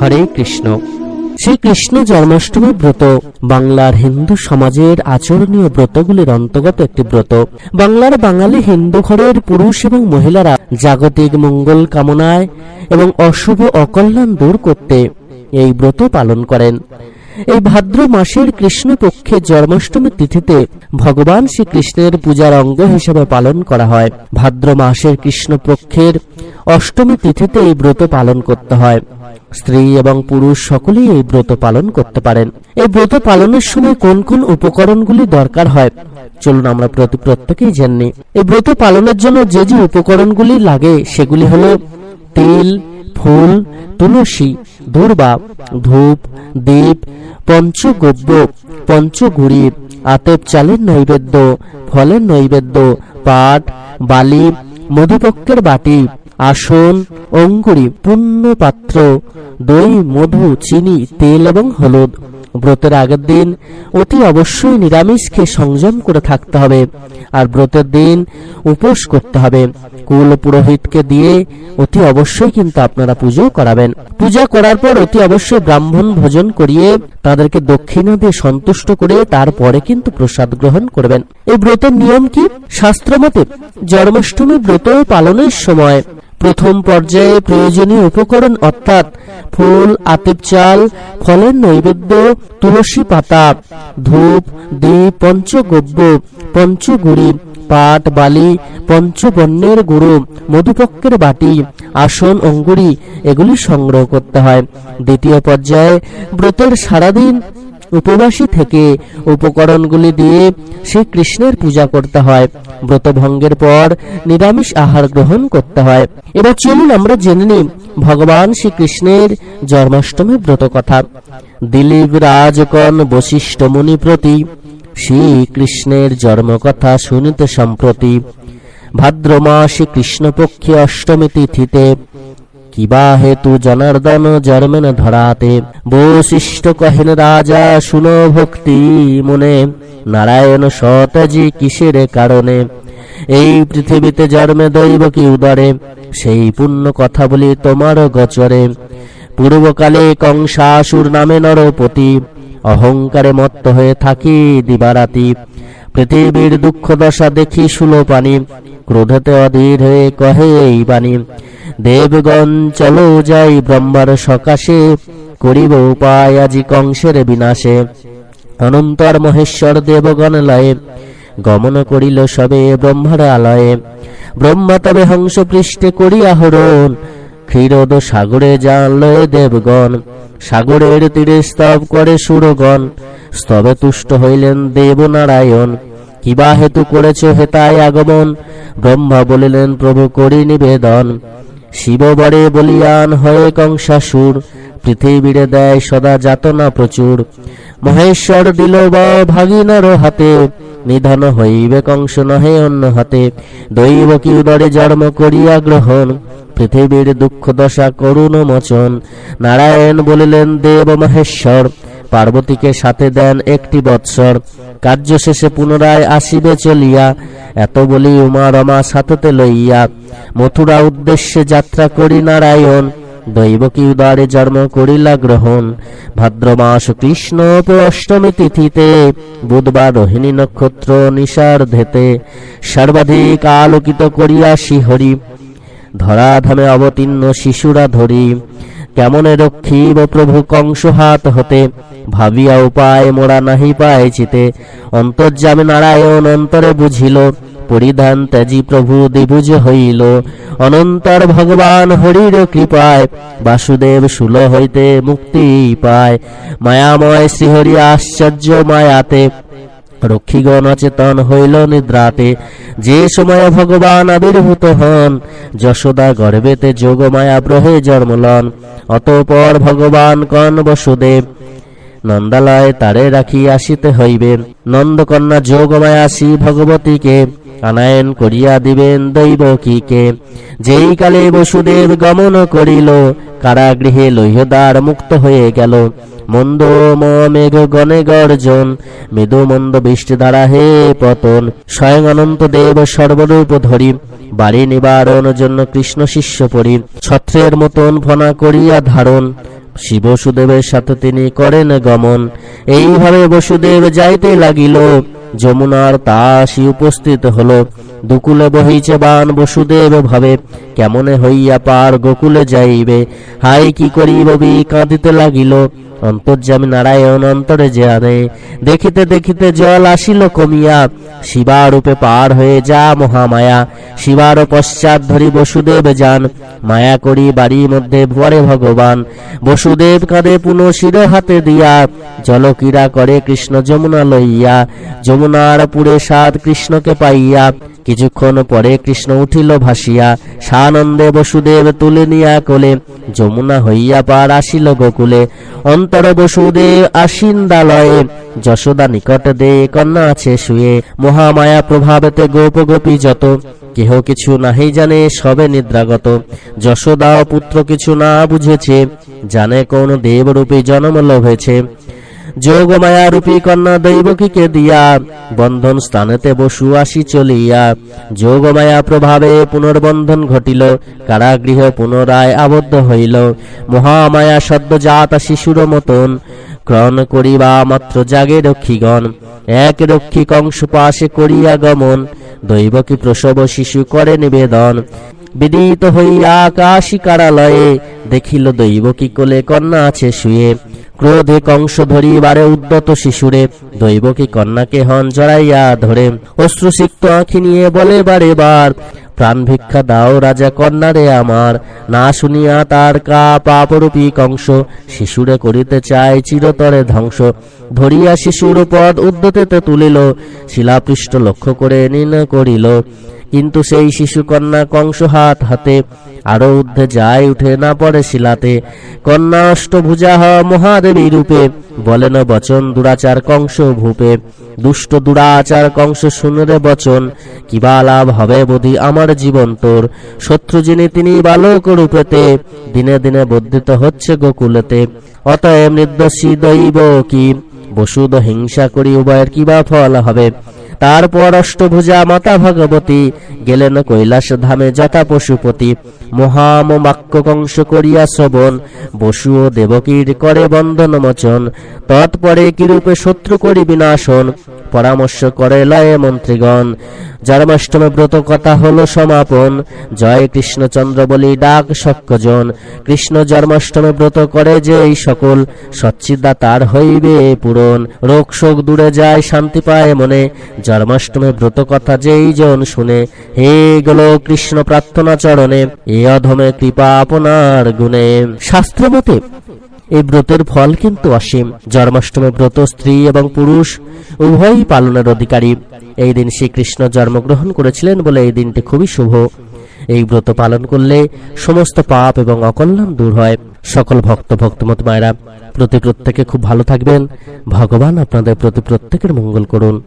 হরে কৃষ্ণ। শ্রীকৃষ্ণ জন্মাষ্টমী ব্রত, বাংলার হিন্দু সমাজের আচরণীয় ব্রতগুলির অন্তর্গত একটি ব্রত। বাংলার বাঙালি হিন্দু ঘরের পুরুষ এবং মহিলারা জাগতিক মঙ্গল কামনায় এবং অশুভ অকল্যাণ দূর করতে এই ব্রত পালন করেন। এই ভাদ্র মাসের কৃষ্ণপক্ষের জন্মাষ্টমী তিথিতে ভগবান শ্রীকৃষ্ণের পূজার অঙ্গ হিসেবে পালন করা হয়। ভাদ্র মাসের কৃষ্ণপক্ষের অষ্টমী তিথিতে এই ব্রত পালন করতে হয়। স্ত্রী এবং পুরুষ সকলেই এই ব্রত পালন করতে পারেন। এই ব্রত পালনের সময় কোন কোন উপকরণগুলি দরকার হয়? চলুন আমরা প্রতি প্রত্যেকেই জেনে এই ব্রত পালনের জন্য যে যে উপকরণগুলি লাগে সেগুলি হলো তেল ফুল, তুলসী, দূর্বা, ধূপ, দীপ, পঞ্চগব্য পঞ্চগুড়ি আতপ চালের নৈবেদ্য, ফলের নৈবেদ্য, পাট, বালি, মধুপক্ষের বাটি, আসন, অঙ্গুরি পূর্ণ পাত্র দই, মধু, চিনি, তেল এবং হলুদ। ব্রতের আগের দিন অতি অবশ্যই নিরামিষ খেয়ে সংযম করে থাকতে হবে, আর ব্রতের দিন উপোস করতে হবে। কুল পুরোহিতকে দিয়ে অতি অবশ্যই কিন্তু আপনারা পুজো করাবেন। পূজা করার পর অতি অবশ্যই ব্রাহ্মণ ভোজন করিয়ে তাদেরকে দক্ষিণা দিয়ে সন্তুষ্ট করে তারপরে কিন্তু প্রসাদ গ্রহণ করবেন। এই ব্রতের নিয়ম কি? শাস্ত্রমতে জন্মাষ্টমী ব্রত পালনের সময় প্রথম পর্যায়ে প্রয়োজনীয় উপকরণ অর্থাৎ ফুল আতেপ চাল, ফলের নৈবেদ্য, তুলসী পাতা, ধূপ দ্বীপ পঞ্চগব্য, পঞ্চগুড়ি, পাট, বালি, পঞ্চবর্ণের গুরু মধুপক্ষের বাটি, আসন, অঙ্গুরি, এগুলি সংগ্রহ করতে হয়। দ্বিতীয় পর্যায়ে ব্রতের সারাদিন উপবাসী থেকে উপকরণগুলি দিয়ে শ্রীকৃষ্ণের পূজা করতে হয়। ব্রত ভঙ্গের পর নিরামিষ আহার গ্রহণ করতে হয়। এবার চলুন আমরা জেনে নিই ভগবান শ্রীকৃষ্ণের জন্মাষ্টমী ব্রত কথা। দিলীপ রাজকন বশিষ্ঠ মুনি প্রতি শ্রীকৃষ্ণের জন্মকথা শুনিতে সম্প্রতি। ভাদ্র মাসে কৃষ্ণপক্ষে অষ্টমী তিথিতে কিবা হেতু জনার্দন জন্মেন ধরাতে? বশিষ্ঠ কহেন রাজা, শুনো ভক্তি মনে। নারায়ণ সতজি কিসের কারণে? এই পৃথিবীতে জন্মে দৈব কি উদরে? সেই পুণ্য কথা বলি তোমার গচরে। পূর্বকালে কংসাসুর নামে নরপতি। অহংকারে মত্ত হয়ে থাকি দিবারাতি। পৃথিবীর দুঃখ দশা দেখি সুলো পানি ক্রোধতে অধীর হয়ে কহে এই বাণী। দেবগণ, চলো যাই ব্রহ্মার সকাশে, করিব উপায় আজি কংসের বিনাশে। অনন্তর মহেশ্বর দেবগণ লয়ে, গমন করিল সবে ব্রহ্মার আলয়ে। ব্রহ্মা তবে হংস পৃষ্ঠে করিয়া হরণ ক্ষীরোদ সাগরে জানলয়ে দেবগণ। সাগরের তীরে স্তব করে সুরগণ, স্তবে তুষ্ট হইলেন দেবনারায়ণ। কিবা হেতু করেছ হেতায় আগমন? ব্রহ্মা বলিলেন, প্রভু করি নিবেদন। শিব বরে বলিয়ান হয়ে কংসাসুর, পৃথিবীরে দেয় সদা যাতনা প্রচুর। মহেশ্বর দিল বা ভাগিনার হাতে, নিধন হইবে কংস নহে অন্য হাতে। দৈব কি উদরে জন্ম করিয়া গ্রহণ, পৃথিবীর দুঃখ দশা করুণ মোচন। নারায়ণ বলিলেন, দেব মহেশ্বর পার্বতীকে সাথে দেন একটি বৎসর। কার্য শেষে পুনরায় আসিবে চলিয়া, এত বলি উমা রমা সাথতে লইয়া, মথুরা উদ্দেশ্যে যাত্রা করি নারায়ণ দৈবকী উদারে জন্ম করিলা গ্রহণ। ভাদ্র মাস কৃষ্ণ অষ্টমী তিথিতে, বুধবার রোহিণী নক্ষত্র নিশার্ধেতে সর্বাধিক আলোকিত করিয়া শিহরি ধরাধামে অবতীর্ণ শিশুরা ধরি। কেমনে রক্ষিব প্রভু কংস হাত? হতে ভাবিয়া উপায় মোরা নাহি পায় চিতে। অন্তর্যামে নারায়ণ অন্তরে বুঝিল, পরিধান ত্যাজি প্রভু দিবুজ হইল। অনন্তর ভগবান হরির কৃপায়, বাসুদেব শুল হইতে মুক্তি পায়। মায়াময় শ্রীহরি আশ্চর্য মায়াতে রক্ষীগণ অচেতন হইল নিদ্রাতে। যে সময়ে ভগবান আবির্ভূত হন, যশোদা গর্ভেতে যোগমায়া ব্রহে জন্মলন অতঃপর ভগবান কন বসুদেব, নন্দালয় তারে রাখি আসিতে হইবে। নন্দকন্যা যোগমায়া শ্রী ভগবতীকে আনায়ন করিয়া দিবেন দৈব দৈবকীকে। যেই কালে বসুদেব গমন করিল কারাগৃহে লহ্যদ্বার মুক্ত হয়ে গেল। মন্দ মেঘ গণে গর্জন, মৃদু মন্দ বৃষ্টি দ্বারা হে পতন। স্বয়ং অনন্ত দেব সর্বরূপ ধরি, বাড়ি নিবারণ জন্য কৃষ্ণ শিষ্য পরি। ছত্রের মতন ফনা করিয়া ধারণ, শিব বসুদেবের সাথে তিনি করেন গমন। এইভাবে বসুদেব যাইতে লাগিল। যমুনার তাসি উপস্থিত হল। দুকুলে বহিছে বান বসুদেব ভাবে, কেমনে হইয়া পার গোকুলে যাইবে? হাই কি করিব বি? কাঁদিতে লাগিল। অন্তর্যামী নারায়ণ অন্তরে যে আনে দেখিতে দেখিতে জল আসিল কমিয়া। শিবারূপে পার হয়ে যা মহামায়া, শিবার পশ্চাৎ ধরি বসুদেব যান। মায়া করি বাড়ির মধ্যে ভরে ভগবান, বসুদেব কাঁদে পুনঃ শির হাতে দিয়া। জলক্রীড়া করে কৃষ্ণ যমুনা লইয়া, যমুনার পুরে সাত কৃষ্ণকে পাইয়া। কিছুক্ষণ পরে কৃষ্ণ উঠিল, ভাসিয়া সানন্দে বসুদেব তুলে নিয়া কোলে। যমুনা হইয়া পার আসিল গোকুলে। অন্তর বসুদেব আসিন্দালয়ে যশোদা নিকট দে কন্যা আছে শুয়ে। মহামায়া প্রভাবেতে গোপ গোপী যত, কেহ কিছু নাহি জানে সবে নিদ্রাগত। যশোদা পুত্র কিছু না বুঝেছে, জানে কোন দেবরূপী জন্ম লভেছে। যোগমায়া রূপী কন্যা দৈবকীকে দিয়া বন্ধন স্থানেতে বসু আসি চলিয়া। যোগমায়া প্রভাবে পুনর্বন্ধন ঘটিল, কারাগৃহ পুনরায় আবদ্ধ হইল। মহামায়া সদ্যজাত শিশুর মতন ক্রণ করিবা মাত্র জাগে রক্ষীগণ। এক রক্ষী কংস পাশে করিয়া গমন, দৈবকী প্রসব শিশু করে নিবেদন। বিদিত হইয়া আকাশী কারালয়ে দেখিল দৈবকী কোলে কন্যা আছে শুয়ে। ক্রোধে কংস ধরিবারে উদ্যত শিশুরে, দৈবকী কন্যাকে হন জড়াইয়া ধরে। অশ্রুসিক্ত আঁখি নিয়ে বলে, বারে বার, প্রাণ ভিক্ষা দাও রাজা কন্যারে আমার। না শুনিয়া তার কা পাপরূপী কংস, শিশুরে করিতে চায় চিরতরে ধ্বংস। ধরিয়া শিশুর পদ উদ্যতেতে তুলিল, শিলাপৃষ্ঠ লক্ষ্য করে নিন করিল। কিন্তু সেই শিশু কন্যা কংস হাত হাতে আরও ঊর্ধ্বে যায়, উঠে না পড়ে শিলাতে। কন্যা অষ্টভুজা হ মহাদেবী রূপে বলেন, বচন দুরাচার কংস ভূপে। দুষ্ট দুরাচার কংস শুনরে বচন কিবা লাভ হবে বোধি আমার জীবন তোর? শত্রু যিনি তিনি বালক রূপেতে, দিনে দিনে বর্ধিত হচ্ছে গোকুলেতে। অতএব নির্দোষী দৈব কি? বসুদ হিংসা করি উভয়ের কিবা ফল হবে? তারপর অষ্টভুজা মাতা ভগবতী গেলেন কৈলাস ধামে যথা পশুপতি মহামাক্য কংস করিয়া শ্রবণ বসু ও দেবকীর করে বন্ধন মোচন। তৎপরে কিরূপে শত্রু করি বিনাশন, পরামর্শ করে লয়ে মন্ত্রীগণ। জন্মাষ্টমী ব্রত কথা হলো সমাপন, জয় কৃষ্ণচন্দ্র বলি ডাক সক্যজন কৃষ্ণ জন্মাষ্টমী ব্রত করে যে এই সকল, সচ্চিদা তার হইবে পূরণ। রোগ শোক দূরে যায়, শান্তি পায় মনে। জন্মাষ্টমী ব্রত কথা যেই জন শুনে, হে গেল কৃষ্ণ প্রার্থনা চরণে। এ অধমে কৃপা আপনার গুণে। শাস্ত্র মতে এই ব্রতের ফল কিন্তু অসীম। জন্মাষ্টমী ব্রত স্ত্রী এবং পুরুষ, উভয়ই পালনের অধিকারী। এই দিন শ্রীকৃষ্ণ জন্মগ্রহণ করেছিলেন বলে এই দিনটি খুবই শুভ। এই ব্রত পালন করলে সমস্ত পাপ এবং অকল্যাণ দূর হয়। সকল ভক্ত, ভক্তমত মায়েরা, প্রতি প্রত্যেকে খুব ভালো থাকবেন। ভগবান আপনাদের প্রতি প্রত্যেকের মঙ্গল করুন।